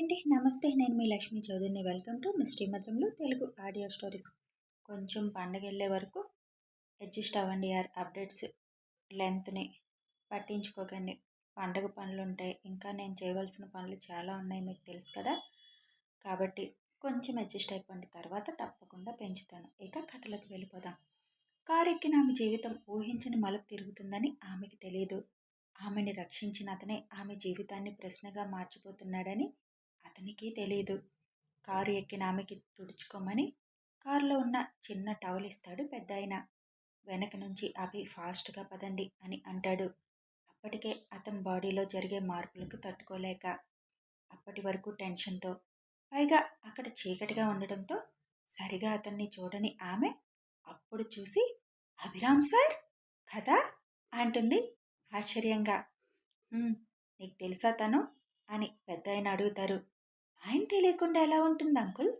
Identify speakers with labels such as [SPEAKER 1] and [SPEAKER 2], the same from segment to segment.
[SPEAKER 1] అండి. నమస్తే నేను మీ లక్ష్మీ చౌదరిని. వెల్కమ్ టు మీ మధురంలో తెలుగు ఆడియో స్టోరీస్. కొంచెం పండగ వెళ్ళే వరకు అడ్జస్ట్ అవ్వండి యార్ అప్డేట్స్ లెంత్ని. పట్టించుకోకండి. పండగ పనులు ఉంటాయి ఇంకా నేను చేయవలసిన పనులు చాలా ఉన్నాయి మీకు తెలుసు కదా. కాబట్టి కొంచెం అడ్జస్ట్ అయిపోండి. తర్వాత తప్పకుండా పెంచుతాను. ఇక కథలకు వెళ్ళిపోదాం. కారెక్కిన ఆమె జీవితం ఊహించని మలుపు తిరుగుతుందని ఆమెకి తెలియదు ఆమెని రక్షించిన అతనే ఆమె జీవితాన్ని ప్రశ్నగా మార్చిపోతున్నాడని అతనికి తెలియదు కారు ఎక్కిన ఆమెకి తుడుచుకోమని కారులో ఉన్న చిన్న టవల్ ఇస్తాడు పెద్ద ఆయన వెనక నుంచి అవి ఫాస్ట్గా పదండి అని అంటాడు. అప్పటికే అతని బాడీలో జరిగే మార్పులకు తట్టుకోలేక అప్పటి వరకు టెన్షన్తో పైగా అక్కడ చీకటిగా ఉండడంతో సరిగా అతన్ని చూడని ఆమె అప్పుడు చూసి అభిరామ్ సార్? కదా? అంటుంది ఆశ్చర్యంగా. నీకు తెలుసా తను? అని పెద్ద ఆయన అడుగుతారు. ఆయన తెలియకుండా ఎలా ఉంటుంది అంకుల్?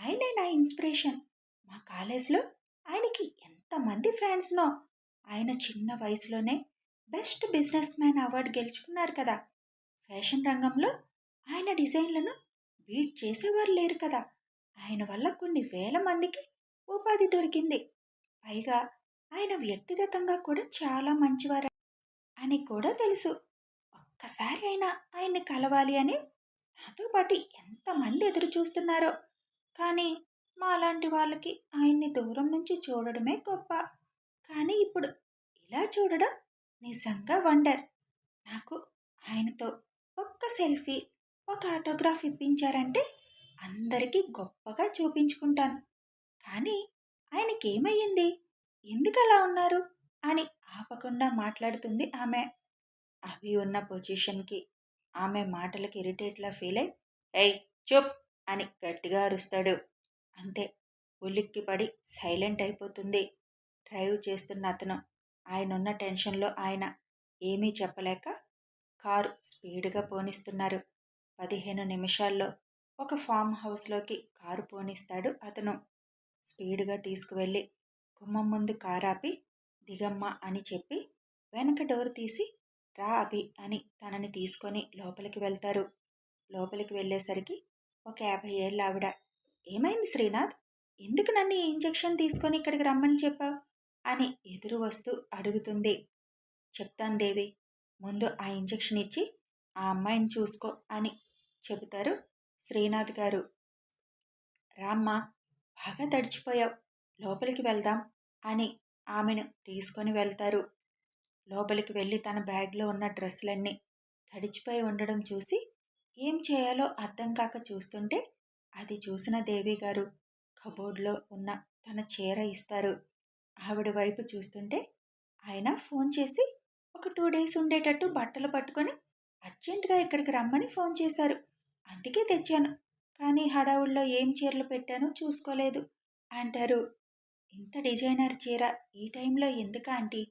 [SPEAKER 1] ఆయనే నా ఇన్స్పిరేషన్. మా కాలేజ్లో ఆయనకి ఎంతమంది ఫ్యాన్స్నో ఆయన చిన్న వయసులోనే బెస్ట్ బిజినెస్ మ్యాన్ అవార్డు గెలుచుకున్నారు కదా. ఫ్యాషన్ రంగంలో ఆయన డిజైన్లను బీట్ చేసేవారు లేరు కదా. ఆయన వల్ల కొన్ని వేల మందికి ఉపాధి దొరికింది. పైగా ఆయన వ్యక్తిగతంగా కూడా చాలా మంచివారు అని కూడా తెలుసు. ఒక్కసారి అయినా ఆయన్ని కలవాలి అని నాతో పాటు ఎంతమంది ఎదురు చూస్తున్నారో. కానీ మాలాంటి వాళ్ళకి ఆయన్ని దూరం నుంచి చూడడమే గొప్ప. కానీ ఇప్పుడు ఇలా చూడడం నిజంగా వండర్. నాకు ఆయనతో ఒక్క సెల్ఫీ ఒక ఆటోగ్రాఫ్ ఇప్పించారంటే అందరికీ గొప్పగా చూపించుకుంటాను. కానీ ఆయనకేమయ్యింది? ఎందుకు అలా ఉన్నారు? అని ఆపకుండా మాట్లాడుతుంది ఆమె. అవి ఉన్న పొజిషన్కి ఆమె మాటలకి ఇరిటేట్లా ఫీల్ అయి ఏయ్ చూప్ అని గట్టిగా అరుస్తాడు. అంతే ఉలిక్కి పడి సైలెంట్ అయిపోతుంది. డ్రైవ్ చేస్తున్న అతను ఆయన ఉన్న టెన్షన్లో ఆయన ఏమీ చెప్పలేక కారు స్పీడ్గా పోనిస్తున్నారు. పదిహేను నిమిషాల్లో ఒక ఫామ్ హౌస్లోకి కారు పోనిస్తాడు అతను. స్పీడ్గా తీసుకువెళ్ళి గుమ్మం ముందు కారాపి దిగమ్మ అని చెప్పి వెనక డోర్ తీసి రా అభి అని తనని తీసుకొని లోపలికి వెళ్తారు. లోపలికి వెళ్ళేసరికి ఒక యాభై ఏళ్ళ ఆవిడ ఏమైంది శ్రీనాథ్? ఎందుకు నన్ను ఈ ఇంజెక్షన్ తీసుకొని ఇక్కడికి రమ్మని చెప్పావు? అని ఎదురు వస్తూ అడుగుతుంది. చెప్తాను దేవి ముందు ఆ ఇంజెక్షన్ ఇచ్చి ఆ అమ్మాయిని చూసుకో అని చెబుతారు శ్రీనాథ్ గారు. రామ్మా బాగా తడిచిపోయావు. లోపలికి వెళ్దాం అని ఆమెను తీసుకొని వెళ్తారు. లోపలికి వెళ్ళి తన బ్యాగ్లో ఉన్న డ్రెస్సులన్నీ తడిచిపోయి ఉండడం చూసి ఏం చేయాలో అర్థం కాక చూస్తుంటే అది చూసిన దేవి గారు కబోర్డ్లో ఉన్న తన చీర ఇస్తారు. ఆవిడ వైపు చూస్తుంటే ఆయన ఫోన్ చేసి ఒక టూ డేస్ ఉండేటట్టు బట్టలు పట్టుకొని అర్జెంటుగా ఇక్కడికి రమ్మని ఫోన్ చేశారు. అందుకే తెచ్చాను. కానీ హడావుల్లో ఏం చీరలు పెట్టానో చూసుకోలేదు అంటారు. ఇంత డిజైనర్ చీర ఈ టైంలో ఎందుకు ఆంటీ?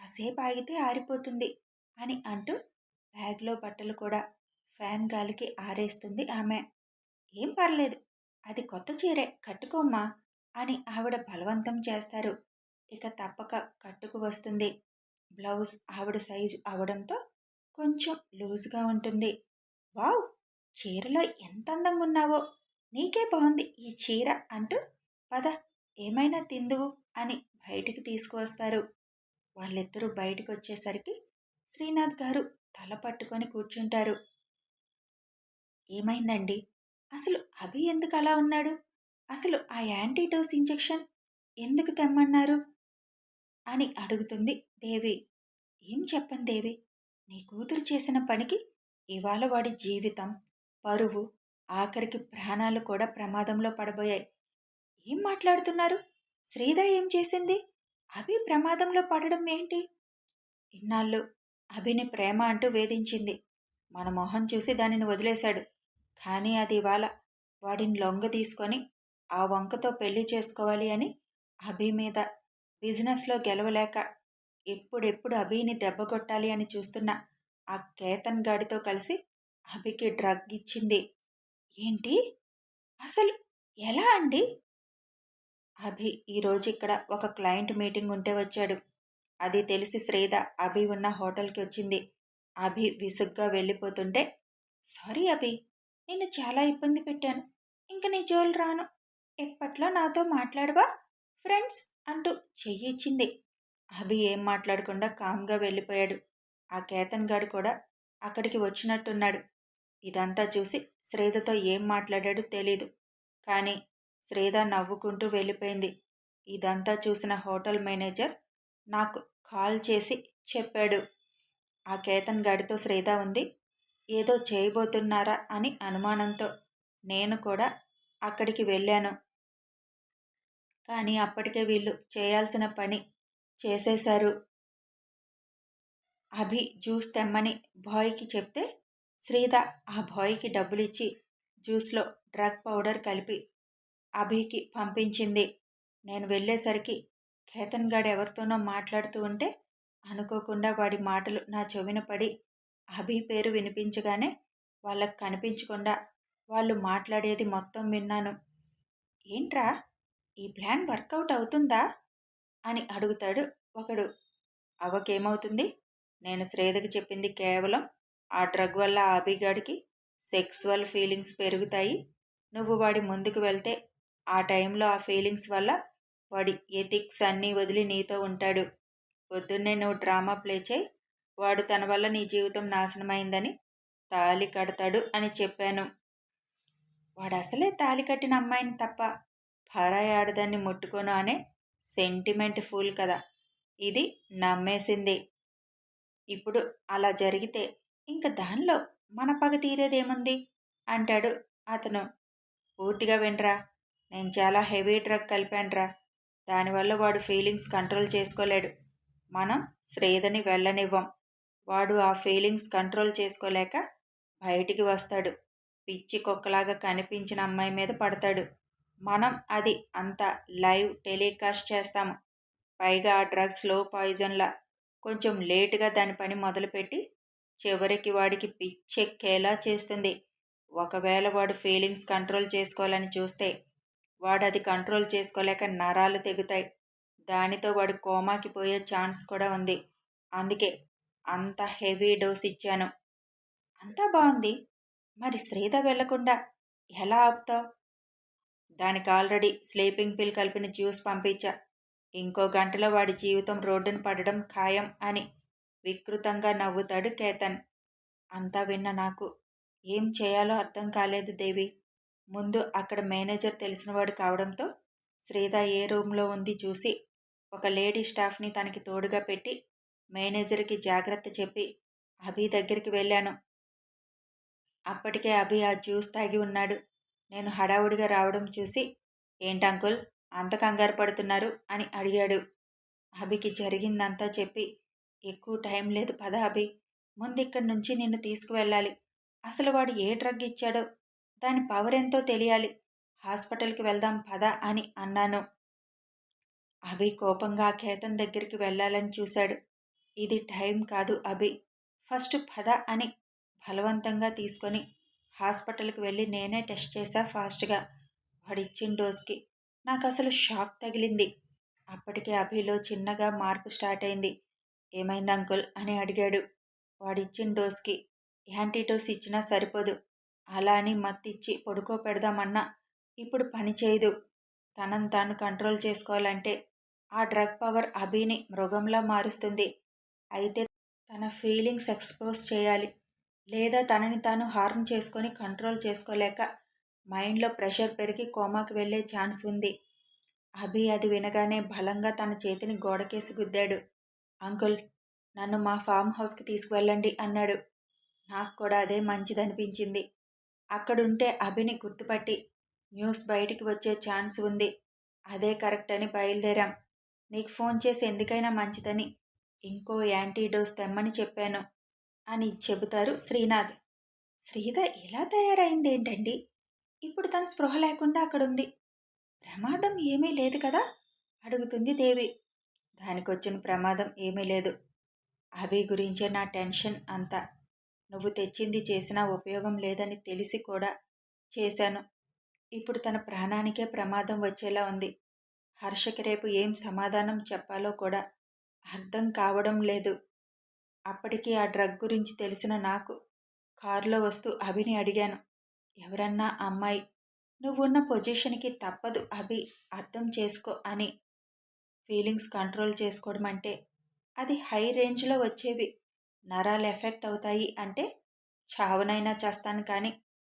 [SPEAKER 1] కాసేపు ఆగితే ఆరిపోతుంది అని అంటూ బ్యాగ్లో బట్టలు కూడా ఫ్యాన్ గాలికి ఆరేస్తుంది ఆమె. ఏం పర్లేదు అది కొత్త చీరే కట్టుకోమ్మా అని ఆవిడ బలవంతం చేస్తారు. ఇక తప్పక కట్టుకు వస్తుంది. బ్లౌజ్ ఆవిడ సైజు అవడంతో కొంచెం లూజ్గా ఉంటుంది. వావ్ చీరలో ఎంత అందంగా ఉన్నావో నీకే బాగుంది ఈ చీర అంటూ పద ఏమైనా తిందువు అని బయటికి తీసుకువస్తారు. వాళ్ళిద్దరూ బయటకు వచ్చేసరికి శ్రీనాథ్ గారు తల పట్టుకొని కూర్చుంటారు. ఏమైందండి? అసలు అభి ఎందుకు అలా ఉన్నాడు? అసలు ఆ యాంటీడోస్ ఇంజెక్షన్ ఎందుకు తెమ్మన్నారు? అని అడుగుతుంది దేవి. ఏం చెప్పను దేవి? నీ కూతురు చేసిన పనికి ఇవాళ వాడి జీవితం పరువు ఆఖరికి ప్రాణాలు కూడా ప్రమాదంలో పడబోయాయి. ఏం మాట్లాడుతున్నారు? శ్రీద ఏం చేసింది? అభి ప్రమాదంలో పడడం ఏంటి? ఇన్నాళ్ళు అభిని ప్రేమ అంటూ వేధించింది. మన మొహం చూసి దానిని వదిలేశాడు. కానీ అది ఇవాళ వాడిని లొంగ తీసుకొని ఆ వంకతో పెళ్ళి చేసుకోవాలి అని అభి మీద బిజినెస్లో గెలవలేక ఎప్పుడెప్పుడు అభిని దెబ్బ కొట్టాలి అని చూస్తున్న ఆ కేతన్ గాడితో కలిసి అభికి డ్రగ్ ఇచ్చింది. ఏంటి? అసలు ఎలా అండి? అభి ఈరోజు ఇక్కడ ఒక క్లయింట్ మీటింగ్ ఉంటే వచ్చాడు. అది తెలిసి శ్రీధ అభి ఉన్న హోటల్కి వచ్చింది. అభి విసుగ్గా వెళ్ళిపోతుంటే సారీ అభి నేను చాలా ఇబ్బంది పెట్టాను. ఇంక నీ జోలు రాను. ఎప్పట్లో నాతో మాట్లాడవా? ఫ్రెండ్స్ అంటూ చెయ్యి ఇచ్చింది. అభి ఏం మాట్లాడకుండా కామ్గా వెళ్ళిపోయాడు. ఆ కేతన్ గాడు కూడా అక్కడికి వచ్చినట్టున్నాడు. ఇదంతా చూసి శ్రీధతో ఏం మాట్లాడాడో తెలీదు. కానీ శ్రీధ నవ్వుకుంటూ వెళ్ళిపోయింది. ఇదంతా చూసిన హోటల్ మేనేజర్ నాకు కాల్ చేసి చెప్పాడు. ఆ కేతన్ గడితో శ్రీధ ఉంది. ఏదో చేయబోతున్నారా అని అనుమానంతో నేను కూడా అక్కడికి వెళ్ళాను. కానీ అప్పటికే వీళ్ళు చేయాల్సిన పని చేసేశారు. అభి జ్యూస్ తెమ్మని బాయ్కి చెప్తే శ్రీధ ఆ బాయ్కి డబ్బులిచ్చి జ్యూస్లో డ్రగ్ పౌడర్ కలిపి అభికి పంపించింది. నేను వెళ్ళేసరికి కేతన్ గాడు ఎవరితోనో మాట్లాడుతూ ఉంటే అనుకోకుండా వాడి మాటలు నా చెవిన పడి అభి పేరు వినిపించగానే వాళ్ళకు కనిపించకుండా వాళ్ళు మాట్లాడేది మొత్తం విన్నాను. ఏంట్రా ఈ ప్లాన్ వర్కౌట్ అవుతుందా? అని అడుగుతాడు ఒకడు. అవకేమవుతుంది నేను శ్రేధకి చెప్పింది కేవలం ఆ డ్రగ్ వల్ల అభిగాడికి సెక్సువల్ ఫీలింగ్స్ పెరుగుతాయి. నువ్వు వాడి ముందుకు వెళ్తే ఆ టైంలో ఆ ఫీలింగ్స్ వల్ల వాడి ఎథిక్స్ అన్నీ వదిలి నీతో ఉంటాడు. పొద్దున్నే నువ్వు డ్రామా ప్లే చేయి. వాడు తన వల్ల నీ జీవితం నాశనమైందని తాలి కడతాడు అని చెప్పాను. వాడు అసలే తాలి కట్టిన అమ్మాయిని తప్ప పరాయి ఆడదాన్ని ముట్టుకోను అనే సెంటిమెంట్ ఫుల్ కదా. ఇది నమ్మేసింది. ఇప్పుడు అలా జరిగితే ఇంక దానిలో మన పగ తీరేదేముంది? అంటాడు అతను. పూర్తిగా వినరా? నేను చాలా హెవీ డ్రగ్ కలిపానురా. దానివల్ల వాడు ఫీలింగ్స్ కంట్రోల్ చేసుకోలేడు. మనం శ్రేదని వెళ్ళనివ్వం. వాడు ఆ ఫీలింగ్స్ కంట్రోల్ చేసుకోలేక బయటికి వస్తాడు. పిచ్చి కుక్కలాగా కనిపించిన అమ్మాయి మీద పడతాడు. మనం అది అంత లైవ్ టెలికాస్ట్ చేస్తాము. పైగా ఆ డ్రగ్స్లో పాయిజన్లా కొంచెం లేటుగా దాని పని మొదలుపెట్టి చివరికి వాడికి పిచ్చెక్కేలా చేస్తుంది. ఒకవేళ వాడు ఫీలింగ్స్ కంట్రోల్ చేసుకోవాలని చూస్తే వాడు అది కంట్రోల్ చేసుకోలేక నరాలు తెగుతాయి. దానితో వాడు కోమాకి పోయే ఛాన్స్ కూడా ఉంది. అందుకే అంత హెవీ డోస్ ఇచ్చాను. అంతా బాగుంది. మరి శ్రీధ వెళ్ళకుండా ఎలా ఆపుతావు? దానికి ఆల్రెడీ స్లీపింగ్ పిల్ కలిపిన జ్యూస్ పంపించా. ఇంకో గంటలో వాడి జీవితం రోడ్డును పడడం ఖాయం అని వికృతంగా నవ్వుతాడు కేతన్. అంతా విన్న నాకు ఏం చేయాలో అర్థం కాలేదు దేవి. ముందు అక్కడ మేనేజర్ తెలిసినవాడు కావడంతో శ్రీధ ఏ రూమ్లో ఉంది చూసి ఒక లేడీ స్టాఫ్ని తనకి తోడుగా పెట్టి మేనేజర్కి జాగ్రత్త చెప్పి అభి దగ్గరికి వెళ్ళాను. అప్పటికే అభి ఆ జ్యూస్ తాగి ఉన్నాడు. నేను హడావుడిగా రావడం చూసి ఏంటంకుల్ అంత కంగారు పడుతున్నారు? అని అడిగాడు. అభికి జరిగిందంతా చెప్పి ఎక్కువ టైం లేదు పద అభి ముందు ఇక్కడి నుంచి నిన్ను తీసుకువెళ్ళాలి. అసలు వాడు ఏ డ్రగ్ ఇచ్చాడో దాని పవర్ ఎంతో తెలియాలి. హాస్పిటల్కి వెళ్దాం పద అని అన్నాను. అభి కోపంగా కేతన్ దగ్గరికి వెళ్ళాలని చూశాడు. ఇది టైం కాదు అభి. ఫస్ట్ పద అని బలవంతంగా తీసుకొని హాస్పిటల్కి వెళ్ళి నేనే టెస్ట్ చేశా ఫాస్ట్గా. వాడిచ్చిన డోస్కి. నాకు అసలు షాక్ తగిలింది. అప్పటికే అభిలో చిన్నగా మార్పు స్టార్ట్ అయింది. ఏమైంది అంకుల్? అని అడిగాడు. వాడిచ్చిన డోస్కి. యాంటీడోస్ ఇచ్చినా సరిపోదు. అలా అని మత్తిచ్చి పడుకో పెడదామన్నా ఇప్పుడు పని చేయదు. తనను తాను కంట్రోల్ చేసుకోవాలంటే ఆ డ్రగ్ పవర్ అభిని మృగంలా మారుస్తుంది. అయితే తన ఫీలింగ్స్ ఎక్స్పోజ్ చేయాలి. లేదా తనని తాను హార్మ్ చేసుకొని కంట్రోల్ చేసుకోలేక మైండ్లో ప్రెషర్ పెరిగి కోమాకి వెళ్ళే ఛాన్స్ ఉంది. అభి అది వినగానే బలంగా తన చేతిని గోడకేసి గుద్దాడు. అంకుల్ నన్ను మా ఫామ్ హౌస్కి తీసుకువెళ్ళండి అన్నాడు. నాకు కూడా అదే మంచిదనిపించింది. అక్కడుంటే అభిని గుర్తుపట్టి. న్యూస్ బయటికి వచ్చే ఛాన్స్ ఉంది. అదే కరెక్ట్ అని బయలుదేరాం. నీకు ఫోన్ చేసి ఎందుకైనా మంచిదని. ఇంకో యాంటీడోస్ తెమ్మని చెప్పాను అని చెబుతారు శ్రీనాథ్. శ్రీధ ఇలా తయారైందేంటండి ఇప్పుడు తన స్పృహ లేకుండా అక్కడుంది. ప్రమాదం ఏమీ లేదు కదా? అడుగుతుంది దేవి. దానికొచ్చిన ప్రమాదం ఏమీ లేదు. అభి గురించే నా టెన్షన్ అంతా. నువ్వు తెచ్చింది చేసినా ఉపయోగం లేదని తెలిసి కూడా చేశాను. ఇప్పుడు తన ప్రాణానికే ప్రమాదం వచ్చేలా ఉంది. హర్షకి రేపు ఏం సమాధానం చెప్పాలో కూడా అర్థం కావడం లేదు. అప్పటికి ఆ డ్రగ్ గురించి తెలిసిన నాకు కారులో వస్తూ అభిని అడిగాను. ఎవరన్నా అమ్మాయి నువ్వున్న పొజిషన్కి తప్పదు అభి అర్థం చేసుకో అని ఫీలింగ్స్ కంట్రోల్ చేసుకోవడం అంటే అది హై రేంజ్లో వచ్చేవి. నరాలు ఎఫెక్ట్ అవుతాయి అంటే చావునైనా చేస్తాను కానీ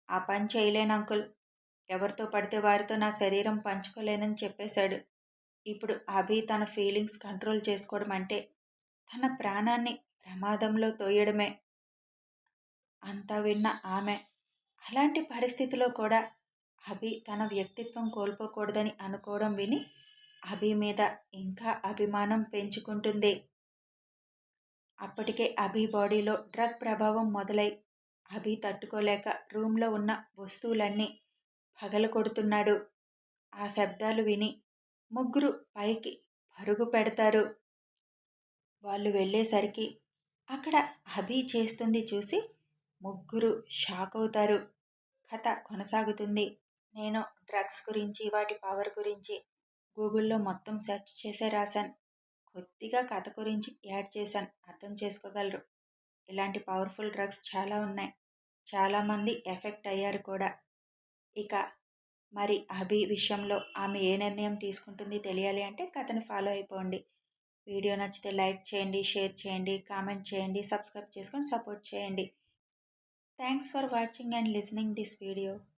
[SPEAKER 1] ఆ పని చేయలేను అంకుల్. ఎవరితో పడితే వారితో నా శరీరం పంచుకోలేనని చెప్పేశాడు. ఇప్పుడు అభి తన ఫీలింగ్స్ కంట్రోల్ చేసుకోవడం అంటే తన ప్రాణాన్ని ప్రమాదంలో తోయడమే. అంతా విన్న ఆమె అలాంటి పరిస్థితిలో కూడా అభి తన వ్యక్తిత్వం కోల్పోకూడదని అనుకోవడం విని అభి మీద ఇంకా అభిమానం పెంచుకుంటుంది. అప్పటికే అభి బాడీలో డ్రగ్ ప్రభావం మొదలై అభి తట్టుకోలేక రూమ్లో ఉన్న వస్తువులన్నీ పగలు కొడుతున్నాడు. ఆ శబ్దాలు విని ముగ్గురు పైకి పరుగు పెడతారు. వాళ్ళు వెళ్ళేసరికి అక్కడ అభి చేస్తుంది చూసి ముగ్గురు షాక్ అవుతారు. కథ కొనసాగుతుంది. నేను డ్రగ్స్ గురించి వాటి పవర్ గురించి గూగుల్లో మొత్తం సెర్చ్ చేసే రాశాను. కొద్దిగా కథ గురించి యాడ్ చేశాను. అర్థం చేసుకోగలరు. ఇలాంటి పవర్ఫుల్ డ్రగ్స్ చాలా ఉన్నాయి. చాలామంది ఎఫెక్ట్ అయ్యారు కూడా. ఇక మరి అభి విషయంలో ఆమె ఏ నిర్ణయం తీసుకుంటుంది తెలియాలి అంటే కథను ఫాలో అయిపోండి. వీడియో నచ్చితే లైక్ చేయండి షేర్ చేయండి కామెంట్ చేయండి సబ్స్క్రైబ్ చేసుకొని సపోర్ట్ చేయండి. Thanks for watching and listening this video.